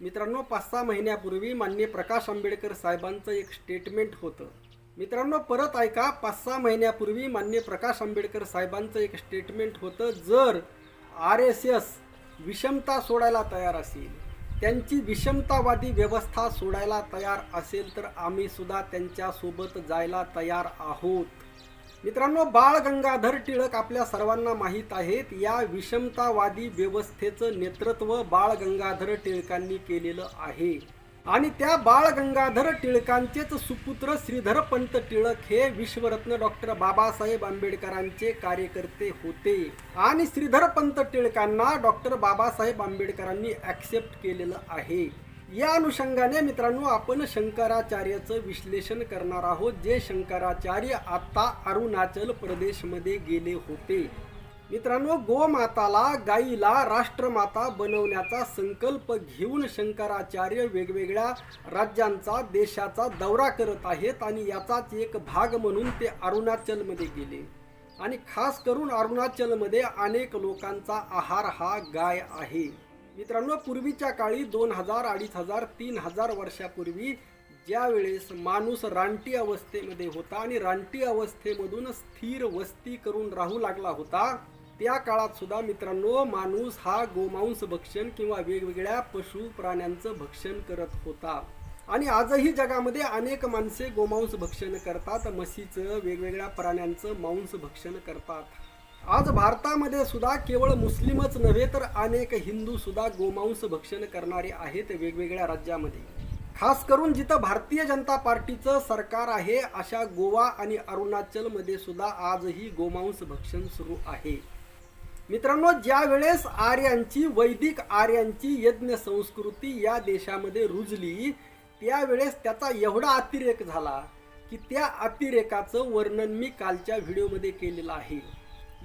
मित्रांनो पाच सहा महिन्यापूर्वी माननीय प्रकाश आंबेडकर साहेबांचं एक स्टेटमेंट होतं. मित्रांनो परत ऐका पाच सहा महिन्यापूर्वी माननीय प्रकाश आंबेडकर साहेबांचं एक स्टेटमेंट होतं जर आर एस एस विषमता सोडायला तयार असेल त्यांची विषमतावादी व्यवस्था सोडायला तयार असेल तर आम्ही सुद्धा त्यांच्यासोबत जायला तयार आहोत. मित्रांनो बाळ गंगाधर टिळक आपल्या सर्वांना माहीत आहेत या विषमतावादी व्यवस्थेचं नेतृत्व बाळ गंगाधर टिळकांनी केलेलं आहे. आणि त्या बाळ गंगाधर टिळकांचेच सुपुत्र श्रीधर पंत टिळक हे विश्वरत्न डॉक्टर बाबासाहेब आंबेडकरांचे कार्यकर्ते होते. आणि श्रीधर पंत टिळकांना डॉक्टर बाबासाहेब आंबेडकरांनी ऍक्सेप्ट केलेलं आहे. या अनुषंगाने मित्रांनो आपण शंकराचार्याचं विश्लेषण करणार आहोत जे शंकराचार्य आता अरुणाचल प्रदेशमध्ये गेले होते. मित्रांनो गोमाताला गाईला राष्ट्रमाता बनवण्याचा संकल्प घेऊन शंकराचार्य वेगवेगळ्या राज्यांचा देशाचा दौरा करत आहेत आणि याचाच एक भाग म्हणून ते अरुणाचलमध्ये गेले. आणि खास करून अरुणाचलमध्ये अनेक लोकांचा आहार हा गाय आहे. मित्रांनो पूर्वीच्या काळी दोन हजार अडीच हजार तीन हजार वर्षापूर्वी ज्या वेळेस माणूस रानटी अवस्थेमध्ये होता आणि रानटी अवस्थेमधून स्थिर वस्ती करून राहू लागला होता त्या काळात सुद्धा मित्रांनो माणूस हा गोमांस भक्षण किंवा वेगवेगळ्या पशु प्राण्यांचं भक्षण करत होता. आणि आजही जगामध्ये अनेक माणसे गोमांस भक्षण करतात म्हशीचं वेगवेगळ्या प्राण्यांचं मांस भक्षण करतात. आज भारतामध्ये सुद्धा केवळ मुस्लिमच नव्हे तर अनेक हिंदू सुद्धा गोमांस भक्षण करणारे आहेत वेगवेगळ्या राज्यामध्ये. खास करून जिथं भारतीय जनता पार्टीचं सरकार आहे अशा गोवा आणि अरुणाचलमध्ये सुद्धा आजही गोमांस भक्षण सुरू आहे. मित्रांनो ज्या वेळेस आर्यांची वैदिक आर्यांची यज्ञ संस्कृती या देशामध्ये रुजली त्यावेळेस त्याचा एवढा अतिरेक झाला की त्या अतिरेकाचं वर्णन मी कालच्या व्हिडिओमध्ये केलेलं आहे.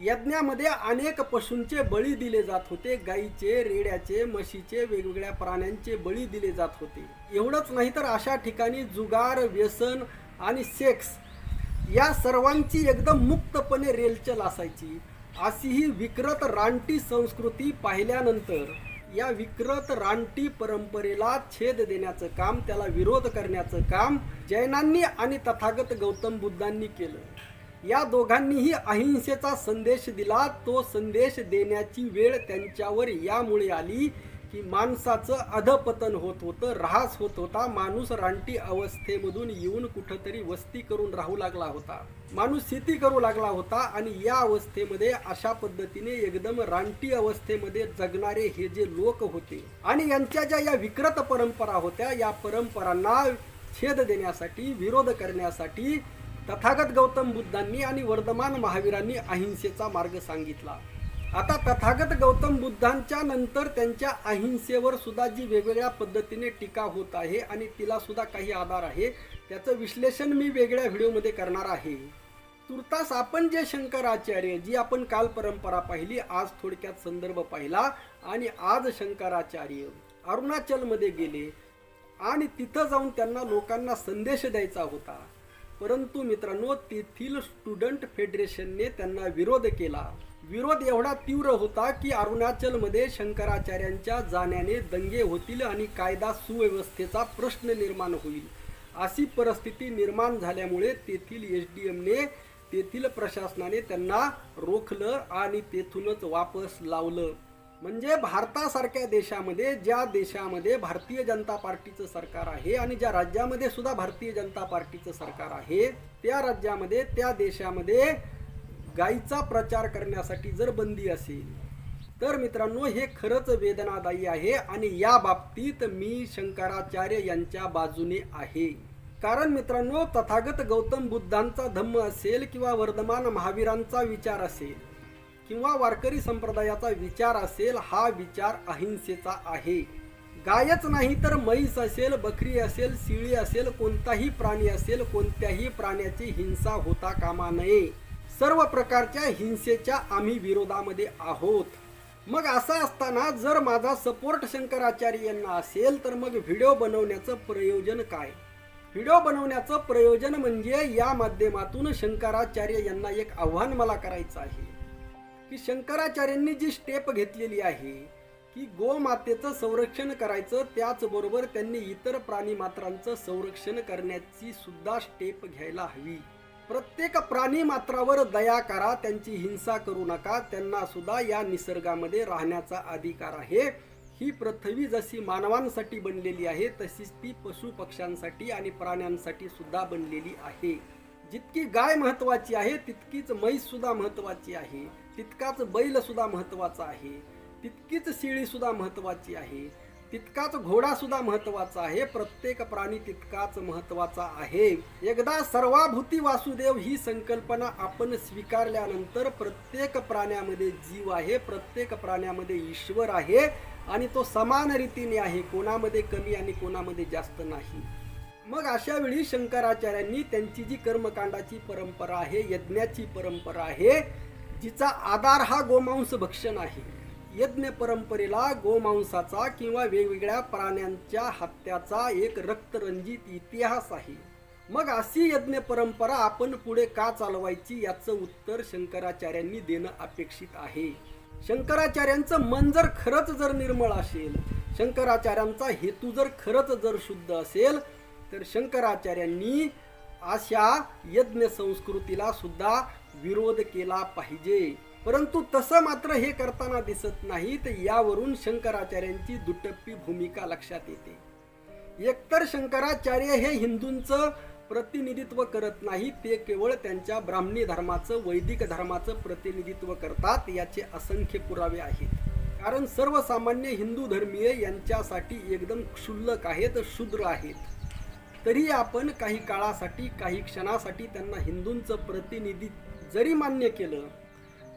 यज्ञामध्ये अनेक पशूंचे बळी दिले जात होते. गाईचे रेड्याचे म्हशीचे वेगवेगळ्या प्राण्यांचे बळी दिले जात होते. एवढंच नाही तर अशा ठिकाणी जुगार व्यसन आणि सेक्स या सर्वांची एकदम मुक्तपणे रेलचल असायची. अशी ही विकृत रानटी संस्कृती पाहिल्यानंतर या विकृत रानटी परंपरेला छेद देण्याचं काम त्याला विरोध करण्याचं काम जैनांनी आणि तथागत गौतम बुद्धांनी केलं. या दोघांनीही अहिंसेचा संदेश दिला. तो संदेश देण्याची वेळ त्यांच्यावर यामुळे आली की माणसाचं अधपतन होत होतं ऱ्हास होत होता. माणूस रानटी अवस्थेमधून येऊन कुठंतरी वस्ती करून राहू लागला होता. माणूस शेती करू लागला होता आणि या अवस्थेमध्ये अशा पद्धतीने एकदम रानटी अवस्थेमध्ये जगणारे हे जे लोक होते आणि यांच्या ज्या या विकृत परंपरा होत्या या परंपरांना छेद देण्यासाठी विरोध करण्यासाठी तथागत गौतम बुद्धांनी आणि वर्धमान महावीरांनी अहिंसेचा मार्ग सांगितला. आता तथागत गौतम बुद्धांच्या नंतर त्यांच्या अहिंसेवर सुद्धा जी वेगवेगळ्या पद्धतीने टीका होत आहे आणि तिला सुद्धा काही आधार आहे त्याचं विश्लेषण मी वेगळ्या व्हिडिओमध्ये करणार आहे. तुर्तास आपण जे शंकराचार्य जी आपण काल परंपरा पाहिली आज थोडक्यात संदर्भ पाहिला आणि आज शंकराचार्य अरुणाचलमध्ये गेले आणि तिथं जाऊन त्यांना लोकांना संदेश द्यायचा होता. परंतु मित्रांनो तेथील स्टुडंट फेडरेशनने त्यांना विरोध केला. विरोध एवढा तीव्र होता की अरुणाचलमध्ये शंकराचार्यांच्या जाण्याने दंगे होतील आणि कायदा सुव्यवस्थेचा प्रश्न निर्माण होईल. अशी परिस्थिती निर्माण झाल्यामुळे तेथील एस डी एमने तेथील प्रशासनाने त्यांना रोखलं आणि तेथूनच वापस लावलं. म्हणजे भारतासारख्या देशामध्ये ज्या देशामध्ये भारतीय जनता पार्टीचं सरकार आहे आणि ज्या राज्यामध्ये सुद्धा भारतीय जनता पार्टीचं सरकार आहे त्या राज्यामध्ये त्या देशामध्ये गायीचा प्रचार करण्यासाठी जर बंदी असेल तर मित्रांनो हे खरंच वेदनादायी आहे आणि या बाबतीत मी शंकराचार्य यांच्या बाजूने आहे. कारण मित्रांनो तथागत गौतम बुद्धांचा धम्म असेल किंवा वर्धमान महावीरांचा विचार असेल किंवा वारकरी संप्रदायाचा विचार असेल हा विचार अहिंसेचा आहे. गायच नाही तर म्हैस असेल बकरी असेल शिळी असेल कोणताही प्राणी असेल कोणत्याही प्राण्याची हिंसा होता कामा नये. सर्व प्रकारच्या हिंसेच्या आम्ही विरोधामध्ये आहोत. मग असं असताना जर माझा सपोर्ट शंकराचार्य यांना असेल तर मग व्हिडिओ बनवण्याचं प्रयोजन काय? व्हिडिओ बनवण्याचं प्रयोजन म्हणजे या माध्यमातून शंकराचार्य यांना एक आव्हान मला करायचं आहे. की शंकराचार्यांनी जी स्टेप घेतलेली आहे की गोमातेचं संरक्षण करायचं त्याचबरोबर त्यांनी इतर प्राणी मात्रांचं संरक्षण करण्याची सुद्धा स्टेप घ्यायला हवी. प्रत्येक प्राणी मात्रावर दया करा त्यांची हिंसा करू नका त्यांना सुद्धा या निसर्गामध्ये राहण्याचा अधिकार आहे. ही पृथ्वी जशी मानवांसाठी बनलेली आहे तशीच ती पशु पक्ष्यांसाठी आणि प्राण्यांसाठी सुद्धा बनलेली आहे. जितकी गाय महत्वाची आहे तितकीच म्हैस सुद्धा महत्वाची आहे. तितकाच बैल सुद्धा महत्त्वाचा आहे. तितकीच शिळी सुद्धा महत्वाची आहे. तितकाच घोडा सुद्धा महत्त्वाचा आहे. प्रत्येक प्राणी तितकाच महत्त्वाचा आहे. एकदा सर्वाभूती वासुदेव ही संकल्पना आपण स्वीकारल्यानंतर प्रत्येक प्राण्यामध्ये जीव आहे प्रत्येक प्राण्यामध्ये ईश्वर आहे आणि तो समान रीतीने आहे. कोणामध्ये कमी आणि कोणामध्ये जास्त नाही. मग अशा वेळी शंकराचार्यांनी त्यांची जी कर्मकांडाची परंपरा आहे यज्ञाची परंपरा आहे जिचा आधार हा गोमांस भक्षण आहे. यज्ञ परंपरेला गोमांसाचा किंवा वेगवेगळ्या प्राण्यांच्या हत्याचा एक रक्तरंजित इतिहास आहे. मग अशी यज्ञ परंपरा आपण पुढे का चालवायची याचं उत्तर शंकराचार्यांनी देणं अपेक्षित आहे. शंकराचार्यांचं मन जर खरंच जर निर्मळ असेल शंकराचार्यांचा हेतू जर खरंच जर शुद्ध असेल तर शंकराचार्यांनी अशा यज्ञ संस्कृतीला सुद्धा विरोध केला पाहिजे. परंतु तसं मात्र हे करताना दिसत नाही तर यावरून शंकराचार्यांची दुटप्पी भूमिका लक्षात येते. एकतर शंकराचार्य हे हिंदूंचं प्रतिनिधित्व करत नाही ते केवळ त्यांच्या ब्राह्मणी धर्माचं वैदिक धर्माचं प्रतिनिधित्व करतात याचे असंख्य पुरावे आहेत. कारण सर्वसामान्य हिंदू धर्मीय यांच्यासाठी एकदम क्षुल्लक आहेत शूद्र आहेत. तरी आपण काही काळासाठी काही क्षणासाठी त्यांना हिंदूंचं प्रतिनिधी जरी मान्य केलं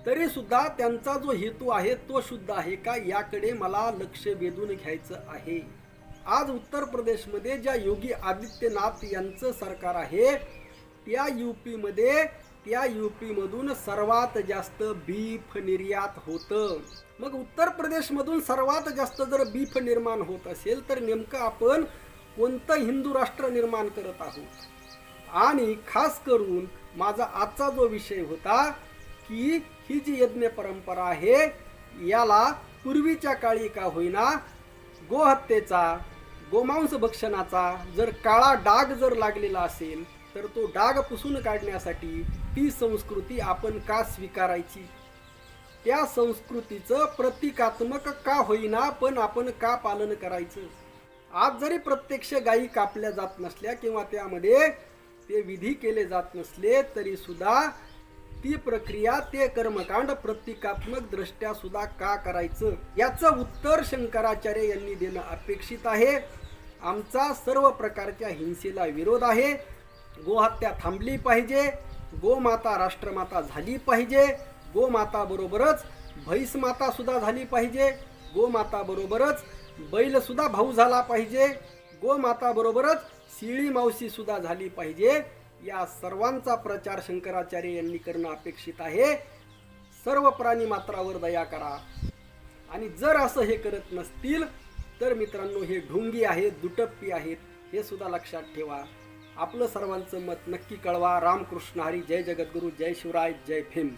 तरी सुद्धा त्यांचा जो हेतू आहे तो शुद्ध आहे का? याकडे मला लक्ष वेधून घ्यायचं आहे. आज उत्तर प्रदेशमध्ये ज्या योगी आदित्यनाथ यांचं सरकार आहे त्या यू पीमध्ये त्या यू पीमधून सर्वात जास्त बीफ निर्यात होतं. मग उत्तर प्रदेशमधून सर्वात जास्त जर बीफ निर्माण होत असेल तर नेमकं आपण कोणतं हिंदू राष्ट्र निर्माण करत आहोत? आणि खास करून माझा आजचा जो विषय होता की ही जी यज्ञ परंपरा आहे याला पूर्वीच्या काळी का होईना गोहत्येचा गोमांस भक्षणाचा जर काळा डाग जर लागलेला असेल तर तो डाग पुसून काढण्यासाठी ती संस्कृती आपण का स्वीकारायची? त्या संस्कृतीचं प्रतिकात्मक का होईना पण आपण का पालन करायचं? आज जरी प्रत्यक्ष गायी कापल्या जात नसल्या किंवा त्यामध्ये ते विधी केले जात नसले तरी सुद्धा ती प्रक्रिया ते कर्मकांड प्रतिकात्मक दृष्ट्या सुद्धा का करायचं? याचं उत्तर शंकराचार्य यांनी देणं अपेक्षित आहे. आमचा सर्व प्रकारच्या हिंसेला विरोध आहे. गोहत्या थांबली पाहिजे. गोमाता राष्ट्रमाता झाली पाहिजे. गोमाता बरोबरच सुद्धा झाली पाहिजे. गोमाता बैलसुद्धा बैल सुद्धा भाऊ झाला पाहिजे. गोमाता बरोबरच शिळी मावशी सुद्धा झाली पाहिजे. या सर्वांचा प्रचार शंकराचार्य यांनी करणं अपेक्षित आहे. सर्व प्राणी मात्रावर दया करा. आणि जर असं हे करत नसतील तर मित्रांनो हे ढोंगी आहेत दुटप्पी आहेत हे सुद्धा लक्षात ठेवा. आपलं सर्वांचं मत नक्की कळवा. रामकृष्ण हरी जय जगद्गुरू जय शिवराय जय भीम.